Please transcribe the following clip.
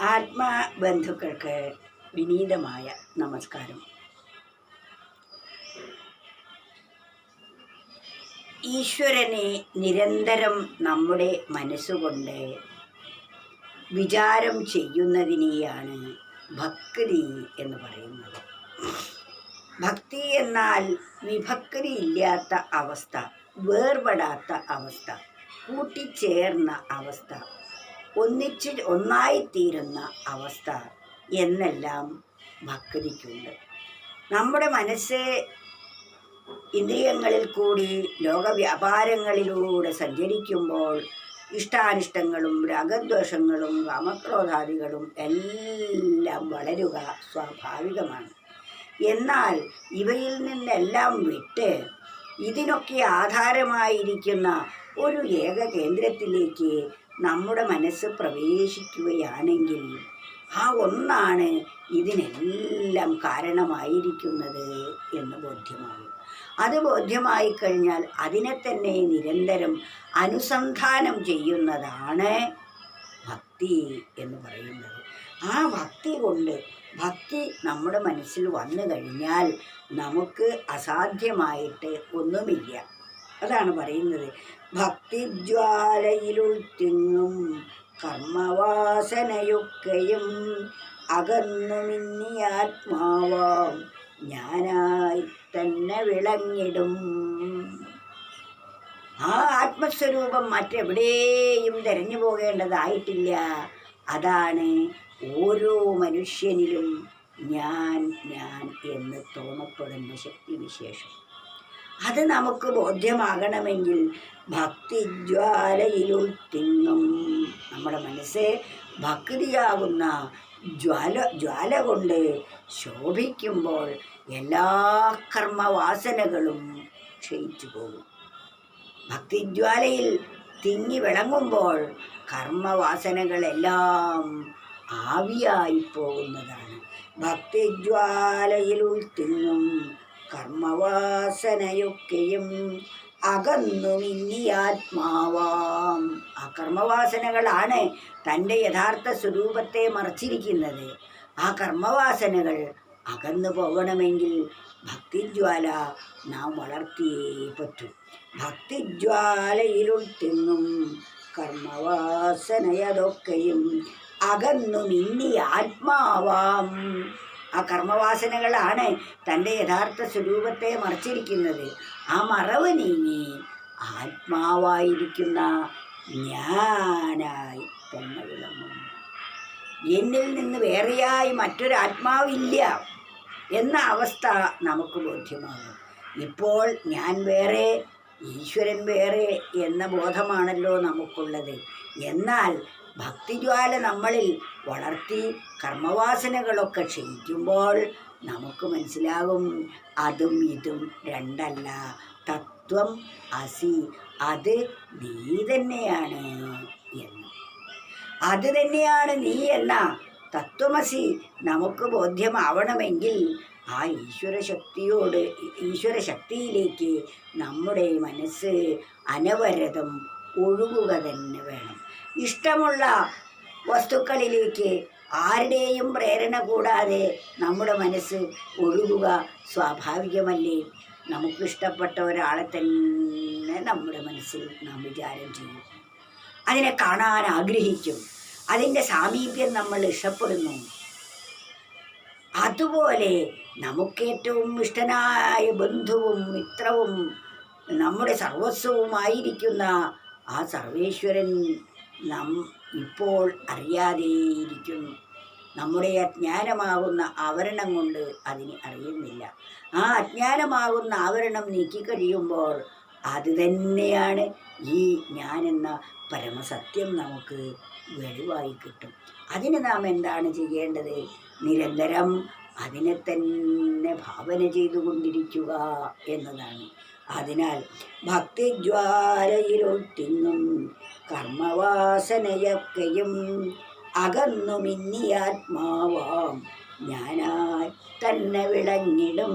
ആത്മബന്ധുക്കൾക്ക് വിനീതമായ നമസ്കാരം. ഈശ്വരനെ നിരന്തരം നമ്മുടെ മനസ്സുകൊണ്ട് വിചാരം ചെയ്യുന്നതിനെയാണ് ഭക്തി എന്ന് പറയുന്നത്. ഭക്തി എന്നാൽ വിഭക്തി ഇല്ലാത്ത അവസ്ഥ വേർപെടാത്ത അവസ്ഥ കൂട്ടിച്ചേർന്ന അവസ്ഥ ഒന്നിച്ച് ഒന്നായിത്തീരുന്ന അവസ്ഥ എന്നെല്ലാം ഭക്തിക്കുണ്ട് നമ്മുടെ മനസ്സ് ഇന്ദ്രിയങ്ങളിൽ കൂടി ലോകവ്യാപാരങ്ങളിലൂടെ സഞ്ചരിക്കുമ്പോൾ ഇഷ്ടാനിഷ്ടങ്ങളും രാഗദ്വേഷങ്ങളും കാമക്രോധാദികളും എല്ലാം വളരുക സ്വാഭാവികമാണ്. എന്നാൽ ഇവയിൽ നിന്നെല്ലാം വിട്ട് ഇതിനൊക്കെ ആധാരമായിരിക്കുന്ന ഒരു ഏക കേന്ദ്രത്തിലേക്ക് നമ്മുടെ മനസ്സ് പ്രവേശിക്കുകയാണെങ്കിൽ ആ ഒന്നാണ് ഇതിനെല്ലാം കാരണമായിരിക്കുന്നത് എന്ന് ബോധ്യമാകും അത് ബോധ്യമായി കഴിഞ്ഞാൽ അതിനെ തന്നെ നിരന്തരം അനുസന്ധാനം ചെയ്യുന്നതാണ് ഭക്തി എന്ന് പറയുന്നത്. ആ ഭക്തി കൊണ്ട് ഭക്തി നമ്മുടെ മനസ്സിൽ വന്നു കഴിഞ്ഞാൽ നമുക്ക് അസാധ്യമായിട്ട് ഒന്നുമില്ല. അതാണ് പറയുന്നത്. ഭക്തിജ്വാലയിലുൾത്തിങ്ങും കർമ്മവാസനയൊക്കെയും അകന്നു ആത്മാവാം. ഞാനായി തന്നെ വിളങ്ങിടും. ആ ആത്മസ്വരൂപം മറ്റെവിടെയും തെരഞ്ഞു പോകേണ്ടതായിട്ടില്ല. അതാണ് ഓരോ മനുഷ്യനിലും ഞാൻ ഞാൻ എന്ന് തോന്നപ്പെടുന്ന ശക്തിവിശേഷം. അത് നമുക്ക് ബോധ്യമാകണമെങ്കിൽ ഭക്തിജ്വാലയിലുൾ തിങ്ങും നമ്മുടെ മനസ്സ് ഭക്തിയാകുന്ന ജ്വാല ജ്വാല കൊണ്ട് ശോഭിക്കുമ്പോൾ എല്ലാ കർമ്മവാസനകളും ക്ഷയിച്ചു പോകും. ഭക്തിജ്വാലയിൽ തിങ്ങി വിളങ്ങുമ്പോൾ കർമ്മവാസനകളെല്ലാം ആവിയായി പോകുന്നതാണ്. ഭക്തിജ്വാലയിൽ ഉൾത്തിങ്ങും കർമ്മവാസനയൊക്കെയും അകന്നു മിന്നിയാത്മാവാം. ആ കർമ്മവാസനകളാണ് തന്റെ യഥാർത്ഥ സ്വരൂപത്തെ മറച്ചിരിക്കുന്നത്. ആ കർമ്മവാസനകൾ അകന്നു പോകണമെങ്കിൽ ഭക്തിജ്വാല നാം വളർത്തിയേ പറ്റൂ. ഭക്തിജ്വാലയിലുൾ തിങ്ങും കർമ്മവാസനയതൊക്കെയും അകന്നു മിന്നി ആത്മാവാം ആ കർമ്മവാസനകളാണ് തന്റെ യഥാർത്ഥ സ്വരൂപത്തെ മറച്ചിരിക്കുന്നത്. ആ മറവ് നീങ്ങി ആത്മാവായിരിക്കുന്ന ഞാനായി തന്നെ വിളങ്ങുന്നു. എന്നിൽ നിന്ന് വേറെയായി മറ്റൊരാത്മാവില്ല എന്ന അവസ്ഥ നമുക്ക് ബോധ്യമാകും. ഇപ്പോൾ ഞാൻ വേറെ ഈശ്വരൻ വേറെ എന്ന ബോധമാണല്ലോ നമുക്കുള്ളത്. എന്നാൽ ഭക്തിജ്വാല നമ്മളിൽ വളർത്തി കർമ്മവാസനകളൊക്കെ ക്ഷയിക്കുമ്പോൾ നമുക്ക് മനസ്സിലാകും അതും ഇതും രണ്ടല്ല. തത്വം അസി അത് നീ തന്നെയാണ് എന്ന്. അത് തന്നെയാണ് നീ എന്ന തത്വമസി നമുക്ക് ബോധ്യമാവണമെങ്കിൽ ആ ഈശ്വര ശക്തിയോട് ഈശ്വര ശക്തിയിലേക്ക് നമ്മുടെ മനസ്സ് അനവരതം ഒഴുകുക തന്നെ വേണം. ഇഷ്ടമുള്ള വസ്തുക്കളിലേക്ക് ആരുടെയും പ്രേരണ കൂടാതെ നമ്മുടെ മനസ്സ് ഒഴുകുക സ്വാഭാവികമല്ലേ? നമുക്കിഷ്ടപ്പെട്ട ഒരാളെ തന്നെ നമ്മുടെ മനസ്സിൽ നാം വിചാരം ചെയ്യും. അതിനെ കാണാൻ ആഗ്രഹിക്കും. അതിന്റെ സാമീപ്യം നമ്മൾ ഇഷ്ടപ്പെടുന്നു. അതുപോലെ നമുക്കേറ്റവും ഇഷ്ടനായ ബന്ധുവും മിത്രവും നമ്മുടെ സർവസ്വവുമായിരിക്കുന്ന ആ സർവേശ്വരൻ നം ഇപ്പോൾ അറിയാതെയിരിക്കുന്നു. നമ്മുടെ അജ്ഞാനമാകുന്ന ആവരണം കൊണ്ട് അതിനെ അറിയുന്നില്ല. ആ അജ്ഞാനമാകുന്ന ആവരണം നീക്കിക്കഴിയുമ്പോൾ അത് തന്നെയാണ് ഈ ഞാനെന്ന പരമസത്യം നമുക്ക് വെളിവായി കിട്ടും. അതിന് നാം എന്താണ് ചെയ്യേണ്ടത്? നിരന്തരം അതിനെ തന്നെ ഭാവന ചെയ്തുകൊണ്ടിരിക്കുക എന്നതാണ്. അതിനാൽ ഭക്തിജ്വാലയിലൊട്ടിന്നും കർമ്മവാസനയൊക്കെയും അകന്നു മിന്നിയാത്മാവാം ഞാനായി തന്നെ വിളങ്ങിടും.